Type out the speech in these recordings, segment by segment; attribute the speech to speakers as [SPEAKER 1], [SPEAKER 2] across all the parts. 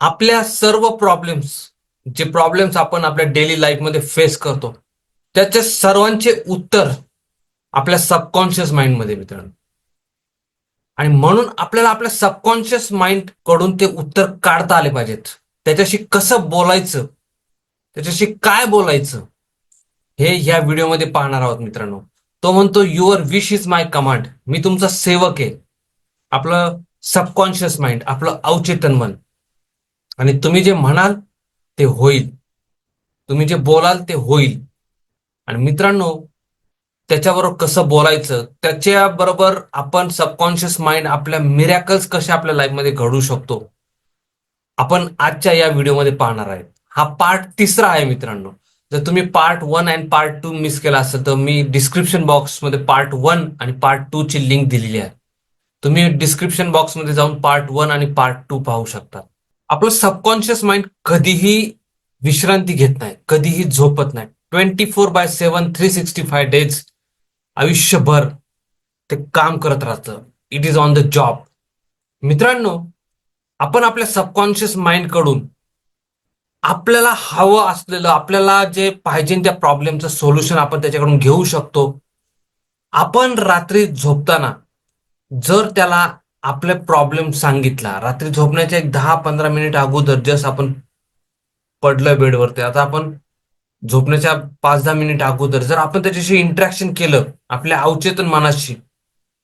[SPEAKER 1] आपल्या सर्व प्रॉब्लेम्स जे प्रॉब्लेम्स आपण आपल्या डेली लाईफमध्ये फेस करतो त्याचे सर्वांचे उत्तर आपल्या सबकॉन्शियस माइंडमध्ये मित्रांनो. आणि म्हणून आपल्याला आपल्या सबकॉन्शियस माइंडकडून ते उत्तर काढता आले पाहिजेत. त्याच्याशी कसं बोलायचं त्याच्याशी काय बोलायचं हे ह्या व्हिडिओमध्ये पाहणार आहोत मित्रांनो. तो म्हणतो your wish is my command मी तुमचा सेवक आहे. आपलं सबकॉन्शियस माइंड आपलं अवचेतन मन. आणि तुम्ही जे म्हणाल ते होईल. तुम्ही जे बोलाल ते होईल. आणि मित्रांनो त्याच्याबरोबर कसं बोलायचं त्याच्याबरोबर आपण सबकॉन्शियस माइंड आपल्या मिरॅकल्स कसे आपल्या लाईफमध्ये घडू शकतो आपण आजच्या या व्हिडिओमध्ये पाहणार आहे. हा पार्ट तिसरा आहे मित्रांनो. जर तुम्ही part one and part two miss केला असेल तर मी डिस्क्रिप्शन बॉक्समध्ये पार्ट वन आणि पार्ट टू ची लिंक दिलेली आहे. तुम्ही डिस्क्रिप्शन बॉक्समध्ये जाऊन पार्ट वन आणि पार्ट टू पाहू शकता. आपलं सबकॉन्शियस माइंड कधीही विश्रांती घेत नाही कधीही झोपत नाही. Twenty four by seven three sixty five days आयुष्यभर ते काम करत राहतं. It is on the job मित्रांनो आपण आपल्या सबकॉन्शियस माइंडकडून आपल्याला हवं असलेलं आपल्याला जे पाहिजे त्या प्रॉब्लेमचं सोल्युशन आपण त्याच्याकडून घेऊ शकतो. आपण रात्री झोपताना जर त्याला आपले प्रॉब्लेम सांगितला. रात्री झोपण्याच्या एक दहा पंधरा मिनिट अगोदर जस आपण पडलोय बेडवरती आता आपण झोपण्याच्या पाच दहा मिनिट अगोदर जर आपण त्याच्याशी इंटरॅक्शन केलं आपल्या अवचेतन मनाशी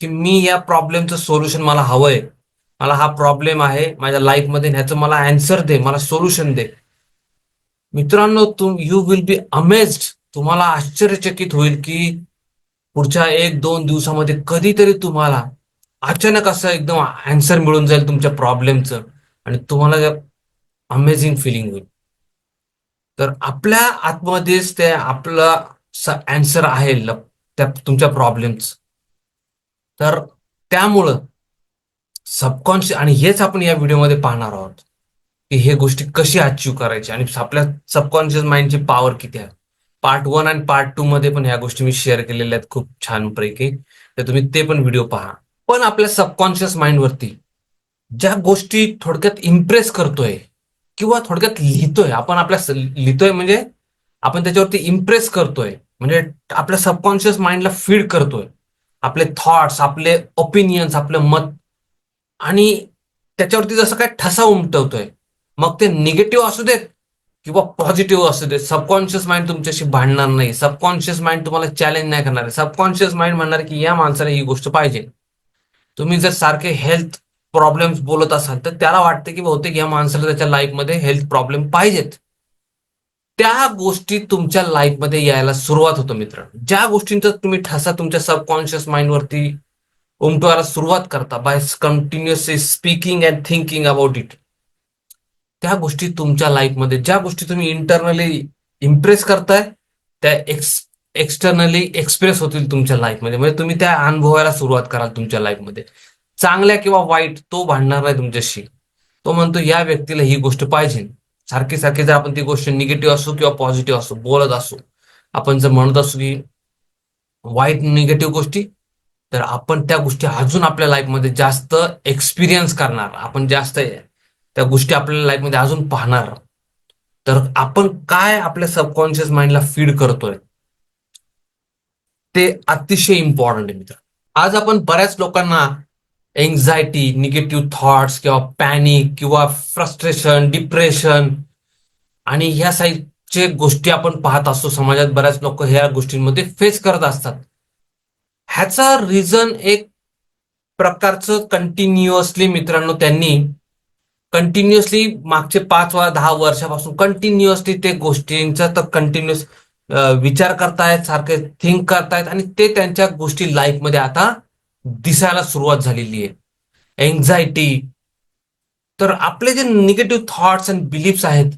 [SPEAKER 1] की मी या प्रॉब्लेमचं सोल्युशन मला हवंय. मला हा प्रॉब्लेम आहे माझ्या लाईफमध्ये ह्याचं मला अँसर दे मला सोल्युशन दे. मित्रांनो तुम यू विल बी अमेज्ड तुम्हाला आश्चर्यचकित होईल की पुढच्या एक दोन दिवसामध्ये कधीतरी तुम्हाला अचानक असं एकदम आन्सर मिळून जाईल तुमच्या प्रॉब्लेमचं आणि तुम्हाला अमेझिंग फिलिंग होईल. तर आपल्या आतमध्येच ते आपला अँसर आहे त्या तुमच्या प्रॉब्लेमच तर त्यामुळं सबकॉन्शियस आणि हेच आपण या व्हिडिओमध्ये पाहणार आहोत की हे गोष्टी कशी अचीव करायची आणि आपल्या सबकॉन्शियस माइंडची पॉवर किती आहे. पार्ट वन आणि पार्ट टू मध्ये पण ह्या गोष्टी मी शेअर केलेल्या आहेत खूप छान पैकी तर तुम्ही ते पण व्हिडिओ पहा. पण आपल्या सबकॉन्शियस माइंड वरती ज्या गोष्टी थोडक्यात इम्प्रेस करतोय किंवा थोडक्यात लिहितोय आपण आपल्या लिहितोय म्हणजे आपण त्याच्यावरती इम्प्रेस करतोय म्हणजे आपल्या सबकॉन्शियस माइंडला फीड करतोय. आपले थॉट्स आपले ओपिनियन्स आपलं मत. आणि त्याच्यावरती जसं काय ठसा उमटवतोय मग ते निगेटिव्ह असू देत किंवा पॉझिटिव्ह असू देत. सबकॉन्शियस माइंड तुमच्याशी भांडणार नाही. सबकॉन्शियस माइंड तुम्हाला चॅलेंज नाही करणार सबकॉन्शियस माइंड म्हणणार की या माणसाला ही गोष्ट पाहिजे. तुम्ही जर सारखे हेल्थ प्रॉब्लेम्स बोलत असाल तर त्याला वाटतं की बहुतेक या माणसाला त्याच्या लाईफमध्ये हेल्थ प्रॉब्लेम पाहिजेत. त्या गोष्टी तुमच्या लाईफमध्ये यायला सुरुवात होतं मित्र. ज्या गोष्टींचा तुम्ही ठसा तुमच्या सबकॉन्शियस माइंडवरती उमटवायला सुरुवात करता by continuously speaking and thinking about it त्या गोष्टी तुमच्या लाईफमध्ये ज्या गोष्टी तुम्ही इंटरनली इम्प्रेस करताय त्या एक्स एक्सटर्नली एक्सप्रेस होतील तुमच्या लाईफमध्ये म्हणजे तुम्ही त्या अनुभवायला सुरुवात कराल तुमच्या लाईफमध्ये चांगल्या किंवा वाईट तो भांडणार नाही तुमच्याशी. तो म्हणतो या व्यक्तीला ही गोष्ट पाहिजे. सारखी सारखी जर आपण ती गोष्ट निगेटिव्ह असो किंवा पॉझिटिव्ह असो बोलत असो आपण जर म्हणत असू की वाईट निगेटिव्ह गोष्टी तर आपण त्या गोष्टी अजून आपल्या लाईफमध्ये जास्त एक्सपिरियन्स करणार. आपण जास्त त्या गोष्टी आपल्या लाईफमध्ये अजून पाहणार. तर आपण काय आपल्या सबकॉन्शियस माइंडला फीड करतोय? ते अतिशय इम्पॉर्टंट आहे मित्र आज आपण बऱ्याच लोकांना एन्झायटी निगेटिव्ह थॉट्स किंवा पॅनिक किंवा फ्रस्ट्रेशन डिप्रेशन आणि ह्या साईडचे गोष्टी आपण पाहत असतो. समाजात बऱ्याच लोक ह्या गोष्टींमध्ये फेस करत असतात. ह्याचा रिझन एक प्रकारचं कंटिन्युअसली मित्रांनो त्यांनी कंटिन्युअसली मागचे पाच वा दहा वर्षापासून कंटिन्युअसली ते गोष्टींचा तर कंटिन्युअस विचार करतायत सारखे थिंक करतायत आणि ते त्यांच्या गोष्टी लाईफमध्ये आता दिसायला सुरुवात झालेली आहे. एन्झायटी तर आपले जे निगेटिव्ह थॉट्स अँड बिलीफ्स आहेत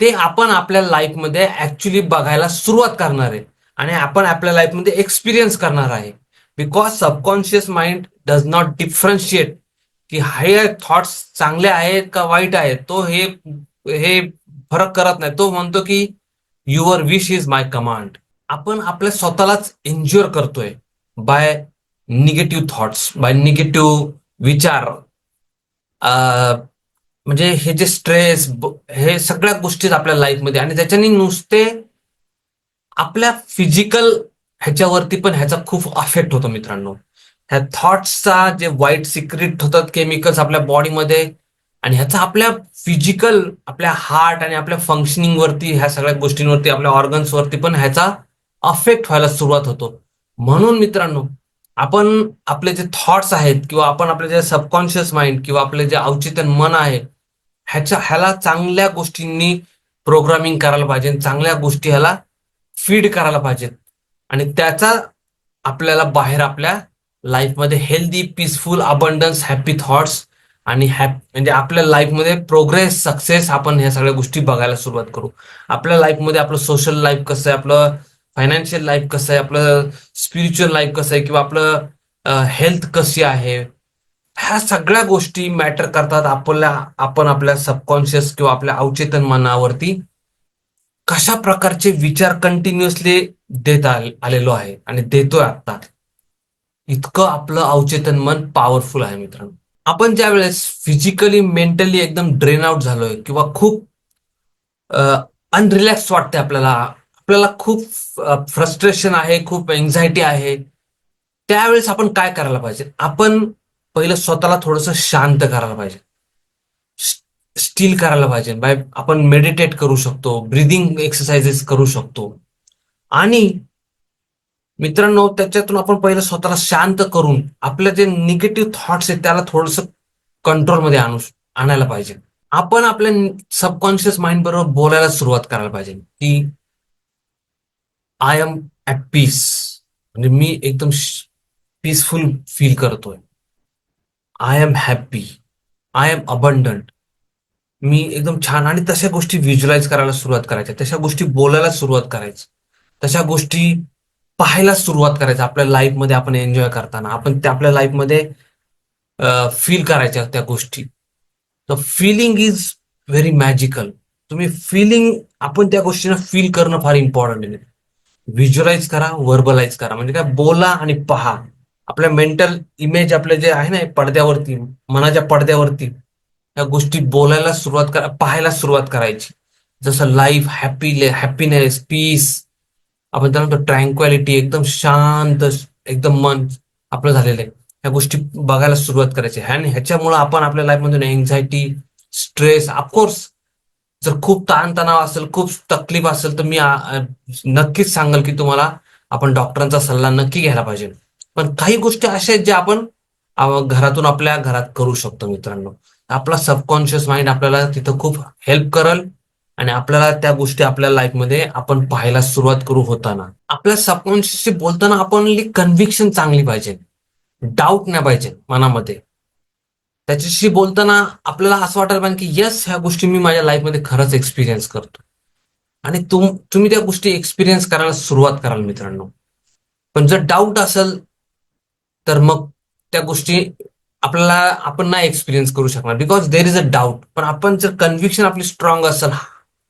[SPEAKER 1] ते आपण आपल्या लाईफमध्ये ऍक्च्युली बघायला सुरुवात करणार आहे. आणि आपण आपल्या लाईफमध्ये एक्सपिरियन्स करणार आहे. Because subconscious mind does not differentiate की हे थॉट्स चांगले आहेत का वाईट आहेत तो हे हे फरक करत नाही. तो म्हणतो की your wish is my command आपण आपल्या स्वतःलाच एन्ज्युअर करतोय by negative thoughts by negative विचार. म्हणजे हे जे स्ट्रेस हे सगळ्या गोष्टी आपल्या लाईफमध्ये आणि त्याच्याने नुसते आपल्या फिजिकल ह्याच्यावरती पण ह्याचा खूप अफेक्ट होतो मित्रांनो. ह्या थॉट्सचा जे वाईट सिक्रेट होतात केमिकल्स आपल्या बॉडीमध्ये आणि ह्याचा आपल्या फिजिकल आपल्या हार्ट आणि आपल्या फंक्शनिंग वरती ह्या सगळ्या गोष्टींवरती आपल्या ऑर्गन्स वरती पण ह्याचा अफेक्ट व्हायला सुरुवात होतो. म्हणून मित्रांनो आपण आपले जे थॉट्स आहेत किंवा आपण आपले जे सबकॉन्शियस माइंड किंवा आपले जे अवचेतन मन आहे ह्याच्या ह्याला चांगल्या गोष्टींनी प्रोग्रामिंग करायला पाहिजे चांगल्या गोष्टी ह्याला फीड करायला पाहिजेत आणि त्याचा आपल्याला बाहेर आपल्या लाईफमध्ये healthy peaceful abundance happy thoughts आणि हॅप म्हणजे आपल्या लाईफमध्ये प्रोग्रेस सक्सेस आपण ह्या सगळ्या गोष्टी बघायला सुरुवात करू. आपल्या लाईफमध्ये आपलं सोशल लाईफ कसं आहे आपलं फायनान्शियल लाईफ कसं आहे आपलं स्पिरिच्युअल लाईफ कसं आहे किंवा आपलं हेल्थ कशी आहे ह्या सगळ्या गोष्टी मॅटर करतात आपल्या आपण आपल्या सबकॉन्शियस किंवा आपल्या अवचेतन मनावरती कशा प्रकारचे विचार कंटिन्युअसली देत आलेलो आहे आणि देतोय आता इतकं आपलं अवचेतन मन पॉवरफुल आहे मित्रांनो. आपण ज्या वेळेस फिजिकली मेंटली एकदम ड्रेन आउट झालोय किंवा खूप अनरिलॅक्स वाटते आपल्याला आपल्याला खूप फ्रस्ट्रेशन आहे खूप एन्झायटी आहे त्यावेळेस आपण काय करायला पाहिजे? आपण पहिलं स्वतःला थोडस शांत करायला पाहिजे. स्टील करायला पाहिजे. बाय आपण मेडिटेट करू शकतो ब्रिदिंग एक्सरसाइजेस करू शकतो. आणि मित्रांनो त्याच्यातून आपण पहिलं स्वतःला शांत करून आपल्या जे निगेटिव्ह थॉट्स आहेत त्याला थोडस कंट्रोलमध्ये आणू आणायला पाहिजे. आपण आपल्या सबकॉन्शियस माइंड बरोबर बोलायला सुरुवात करायला पाहिजे की आय एम ऍट पीस म्हणजे मी एकदम पीसफुल फील करतोय. I am happy I am abundant मी एकदम छान आणि तशा गोष्टी व्हिज्युलाइज करायला सुरुवात करायच्या. तशा गोष्टी बोलायला सुरुवात करायची. तशा गोष्टी पाहायला सुरुवात करायचं. आपल्या लाईफमध्ये आपण एन्जॉय करताना. आपण त्या आपल्या लाईफमध्ये फील करायच्या त्या गोष्टी. तर फिलिंग इज व्हेरी मॅजिकल तुम्ही फिलिंग आपण त्या गोष्टींना फील करणं फार इम्पॉर्टंट आहे. व्हिज्युअलाइज करा वर्बलाइज करा. म्हणजे काय? बोला आणि पहा. आपल्या मेंटल इमेज आपले जे आहे ना पडद्यावरती मनाच्या पडद्यावरती या गोष्टी बोलायला सुरुवात करा पाहायला सुरुवात करायची. जसं लाईफ हॅपी हॅपीनेस पीस आपण त्याला म्हणतो ट्रँक्वॅलिटी एकदम शांत एकदम मन आपलं झालेलं आहे. ह्या गोष्टी बघायला सुरुवात करायची आणि ह्याच्यामुळे आपण आपल्या लाईफमधून एन्झायटी स्ट्रेस ऑफकोर्स जर खूप ताणतणाव असेल खूप तकलीफ असेल तर मी नक्कीच सांगाल की तुम्हाला आपण डॉक्टरांचा सल्ला नक्की घ्यायला पाहिजे. पण काही गोष्टी अशा आहेत ज्या आपण घरातून आपल्या घरात करू शकतो मित्रांनो. आपला सबकॉन्शियस माइंड आपल्याला तिथं खूप हेल्प करल. आणि आपल्याला त्या गोष्टी आपल्या लाईफमध्ये आपण पाहायला सुरुवात करू होताना. आपल्या सबकॉन्शियसशी बोलताना आपण कन्व्हिक्शन चांगली पाहिजे. डाऊट नाही पाहिजे मनामध्ये. त्याच्याशी बोलताना आपल्याला असं वाटायला पाहिजे की यस ह्या गोष्टी मी माझ्या लाईफमध्ये खरंच एक्सपिरियन्स करतो आणि तुम तुम्ही त्या गोष्टी एक्सपिरियन्स करायला सुरुवात कराल मित्रांनो. पण जर डाऊट असेल तर मग त्या गोष्टी आपल्याला आपण नाही एक्सपिरियन्स करू शकणार. Because there is a doubt पण आपण जर कन्व्हिक्शन आपली स्ट्रॉंग असेल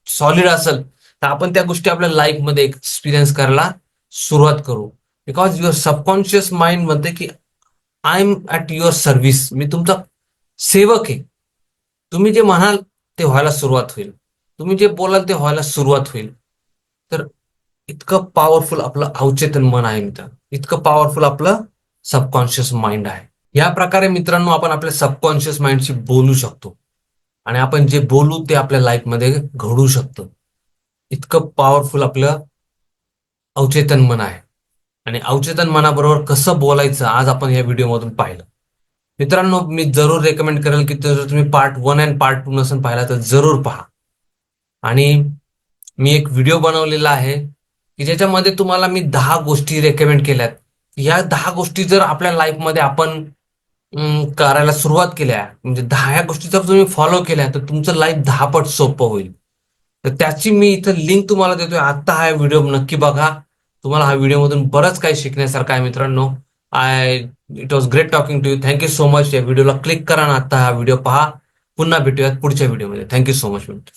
[SPEAKER 1] सॉलिड असेल तर आपण त्या गोष्टी आपल्या लाईफमध्ये एक्सपिरियन्स करायला सुरुवात करू. बिकॉज युअर सबकॉन्शियस माइंड म्हणते की I am at your service मी तुमचा सेवक आहे. तुम्ही जे म्हणाल ते व्हायला सुरुवात होईल. तुम्ही जे बोलाल ते व्हायला सुरुवात होईल. तर इतकं पॉवरफुल आपलं अवचेतन मन आहे मित्र इतकं पॉवरफुल आपलं सबकॉन्शियस माइंड आहे. या प्रकारे मित्रांनो आपण आपल्या सबकॉन्शियस माइंडशी बोलू शकतो. आणि आपण जे बोलू ते आपल्या लाईफमध्ये घडू शकतं. इतकं पॉवरफुल आपलं अवचेतन मन आहे. आणि अवचेतन मनाबरोबर कसं बोलायचं आज आपण या व्हिडिओमधून पाहिलं. मित्रांनो मी जरूर रेकमेंड करेल की जर तुम्ही part one and part two नसून पाहिला तर जरूर पहा. आणि मी एक व्हिडिओ बनवलेला आहे की ज्याच्यामध्ये तुम्हाला मी दहा गोष्टी रेकमेंड केल्यात. या दहा गोष्टी जर आपल्या लाईफमध्ये आपण करायला सुरुवात केल्या. म्हणजे दहा या गोष्टी जर तुम्ही फॉलो केल्या तर तुमचं लाईफ दहा पट सोपं होईल. तर त्याची मी इथं लिंक तुम्हाला देतोय. आता हा व्हिडिओ नक्की बघा. तुम्हाला हा व्हिडिओमधून बरंच काही शिकण्यासारखं आहे मित्रांनो. I it was great talking to you thank you so much या व्हिडिओला क्लिक करा ना आता हा व्हिडिओ पहा. पुन्हा भेटूयात पुढच्या व्हिडिओमध्ये थँक्यू सो मच मित्र.